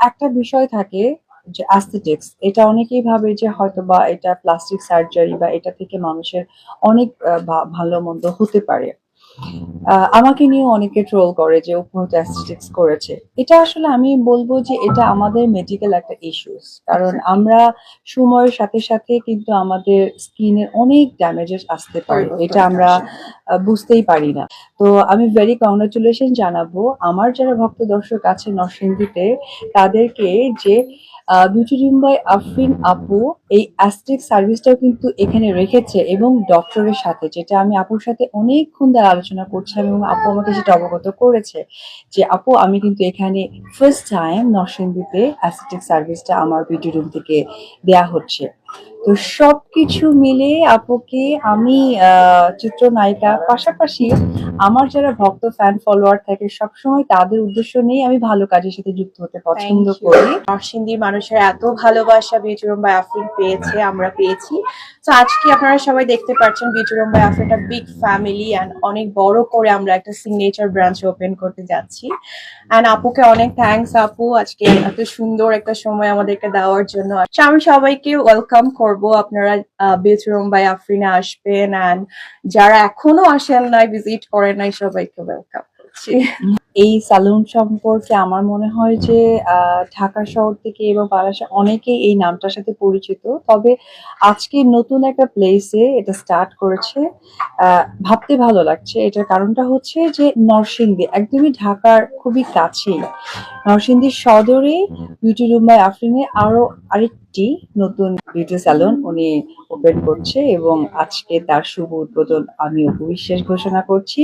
একটা বিষয় থাকে যে অ্যাস্থেটিক্স এটা অনেকেই ভাবে যে হয়তো বা এটা প্লাস্টিক সার্জারি বা এটা থেকে মানুষের অনেক ভালো মন্দ হতে পারে। আমাকে নিয়ে অনেকে ট্রোল করে যে অ্যাস্থেটিক্স করেছে। এটা আসলে আমি বলব যে এটা আমাদের মেডিকেল একটা ইস্যুস কারণ আমরা সময়ের সাথে সাথে কিন্তু আমাদের স্কিনের অনেক ড্যামেজেস আসতে পারে। এটা আমরা বুঝতেই পারি না। তো আমি ভেরি কংগ্রাচুলেশন জানাব। আমার যারা ভক্ত দর্শক আছে নরসিংদীতে তাদেরকে যে বিউটি আফরিন আপু এই অ্যাস্টিক সার্ভিসটাও কিন্তু এখানে রেখেছে এবং ডক্টরের সাথে যেটা আমি আপুর সাথে অনেকক্ষণ ধরে আলোচনা করছিলাম এবং আপু আমাকে সেটা অবগত করেছে যে, আপু, আমি কিন্তু এখানে ফার্স্ট টাইম নরসিংদীতে অ্যাসিটিক সার্ভিসটা আমার ভিডিও রুম থেকে দেয়া হচ্ছে। তো সবকিছু মিলে আপুকে আমি চিত্রনায়িকা পাশাপাশি আমার যারা ভক্ত ফ্যান ফলোয়ার থাকে সবসময় তাদের উদ্দেশ্য নিয়ে আমি ভালো কাজের সাথে যুক্ত হতে পছন্দ করি। নরসিংদী মানুষের এত ভালোবাসা বিউটিরুম বাই আফরিন পেয়েছে আমরা পেয়েছি। তো আজকে আপনারা সবাই দেখতে পাচ্ছেন বিউটিরুম বাই আফরিন একটা বিগ ফ্যামিলি অ্যান্ড অনেক বড় করে আমরা একটা সিগনেচার ব্রাঞ্চ ওপেন করতে যাচ্ছি। অ্যান্ড আপুকে অনেক থ্যাঙ্কস আপু। আজকে এত সুন্দর একটা সময় আমাদেরকে দেওয়ার জন্য। আমি সবাইকে ওয়েলকাম করব, আপনারা বেথরুম বাই আফরিনে আসবেন যারা এখনও আসেন নাই ভিজিট করেন নাই, সবাইকে ওয়েলকাম করছি। এই সালুন সম্পর্কে আমার মনে হয় যে ঢাকা শহর থেকে এবং বাংলাদেশে অনেকেই এই নামটার সাথে পরিচিত। তবে আজকে নতুন একটা প্লেসে এটা স্টার্ট করেছে ভাবতে ভালো লাগছে। এটার কারণটা হচ্ছে যে, নরসিংদী একদমই ঢাকার খুবই কাছেই। নরসিংদীর সদরে বিউটি রুম বাই আফরিনে আরও আরেকটি নতুন বিউটি স্যালন উনি ওপেন করছে এবং আজকে তার শুভ উদ্বোধন আমি অপু বিশ্বাস ঘোষণা করছি।